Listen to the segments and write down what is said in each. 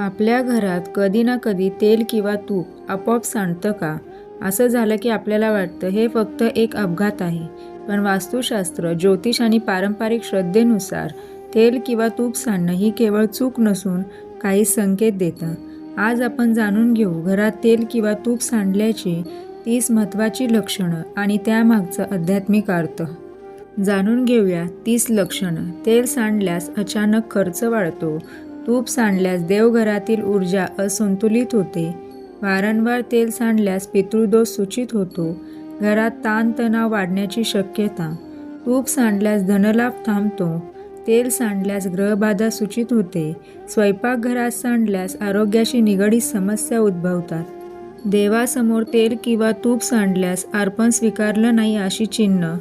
आपल्या घरात कधी ना कधी तेल किंवा तूप आपोआप सांडतं का? असं झालं की आपल्याला वाटतं हे फक्त एक अपघात आहे. पण वास्तुशास्त्र ज्योतिष आणि पारंपरिक श्रद्धेनुसार तेल किंवा तूप सांडणं ही केवळ चूक नसून काही संकेत देतं. आज आपण जाणून घेऊ घरात तेल किंवा तूप सांडल्याची तीस महत्त्वाची लक्षणं आणि त्यामागचं आध्यात्मिक अर्थ. जाणून घेऊया तीस लक्षणं. तेल सांडल्यास अचानक खर्च वाढतो तूप सांडल्यास देवघरातील ऊर्जा असंतुलित होते. वारंवार तेल सांडल्यास पितृदोष सूचित होतो. घरात ताणतणाव वाढण्याची शक्यता. तूप सांडल्यास धनलाभ थांबतो. तेल सांडल्यास ग्रहबाधा सूचित होते. स्वयंपाकघरात सांडल्यास आरोग्याशी निगडीत समस्या उद्भवतात. देवासमोर तेल किंवा तूप सांडल्यास अर्पण स्वीकारलं नाही अशी चिन्ह.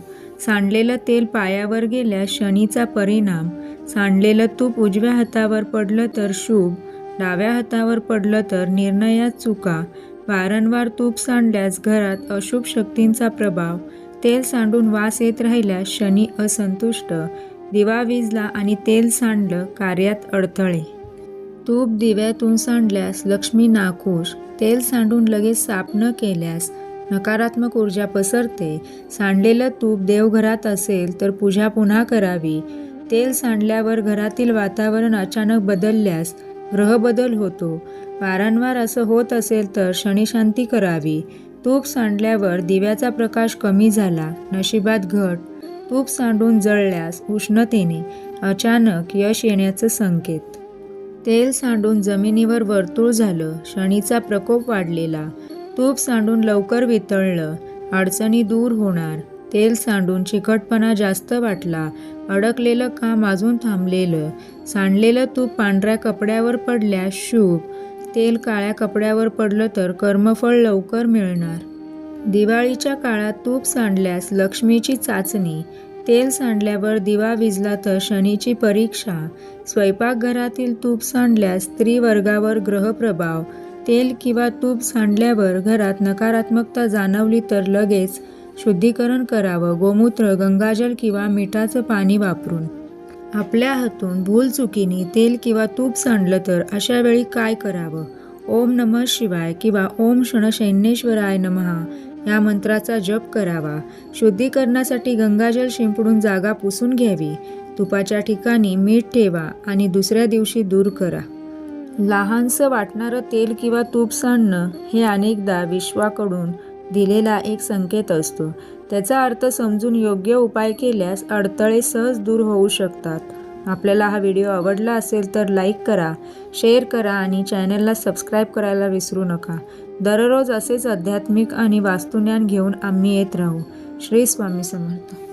सांडलेलं तेल पायावर गेल्यास शनीचा परिणाम. सांडलेलं तूप उजव्या हातावर पडलं तर शुभ डाव्या हातावर पडलं तर निर्णयात चुका. वारंवार तूप सांडल्यास घरात अशुभ शक्तींचा प्रभाव. तेल सांडून वास येत राहिल्यास शनी असंतुष्ट. दिवा विजला आणि तेल सांडलं कार्यात अडथळे. तूप दिव्यातून सांडल्यास लक्ष्मी नाखुश. तेल सांडून लगेच साप न केल्यास नकारात्मक ऊर्जा पसरते. सांडलेलं तूप देवघरात असेल तर पूजा पुन्हा करावी. तेल सांडल्यावर घरातील वातावरण अचानक बदलल्यास ग्रहबदल होतो. वारंवार असं होत असेल तर शनिशांती करावी. तूप सांडल्यावर दिव्याचा प्रकाश कमी झाला नशिबात घट. तूप सांडून जळल्यास उष्णतेने अचानक यश येण्याचं संकेत. तेल सांडून जमिनीवर वर्तुळ झालं शनीचा प्रकोप वाढलेला. तूप सांडून लवकर वितळलं अडचणी दूर होणार. तेल सांडून चिकटपणा जास्त वाटला. अडकलेलं काम अजून थांबलेलं. सांडलेलं तूप पांढऱ्या कपड्यावर पडल्यास शुभ. तेल काळ्या कपड्यावर पडलं तर कर्मफळ लवकर मिळणार. दिवाळीच्या काळात तूप सांडल्यास लक्ष्मीची चाचणी. तेल सांडल्यावर दिवा विजला तर शनीची परीक्षा. स्वयंपाकघरातील तूप सांडल्यास स्त्रीवर्गावर ग्रहप्रभाव. तेल किंवा तूप सांडल्यावर घरात नकारात्मकता जाणवली तर लगेच शुद्धीकरण करावं गोमूत्र गंगाजल किंवा मिठाचं पाणी वापरून. आपल्या हातून भूलचुकीने तेल किंवा तूप सांडलं तर अशा वेळी काय करावं? ओम नमः शिवाय किंवा ओम शणशैन्येश्वराय नमहा या मंत्राचा जप करावा. शुद्धीकरणासाठी गंगाजल शिंपडून जागा पुसून घ्यावी. तुपाच्या ठिकाणी मीठ ठेवा आणि दुसऱ्या दिवशी दूर करा. लहानसं वाटणारं तेल किंवा तूप सांडणं हे अनेकदा विश्वाकडून दिलेला एक संकेत असतो. त्याचा अर्थ समजून योग्य उपाय केल्यास अडथळे सहज दूर होऊ शकतात. आपल्याला हा व्हिडिओ आवडला असेल तर लाईक करा शेअर करा आणि चॅनलला सबस्क्राईब करायला विसरू नका. दररोज असेच आध्यात्मिक आणि वास्तुज्ञान घेऊन आम्ही येत राहू. श्री स्वामी समर्थ.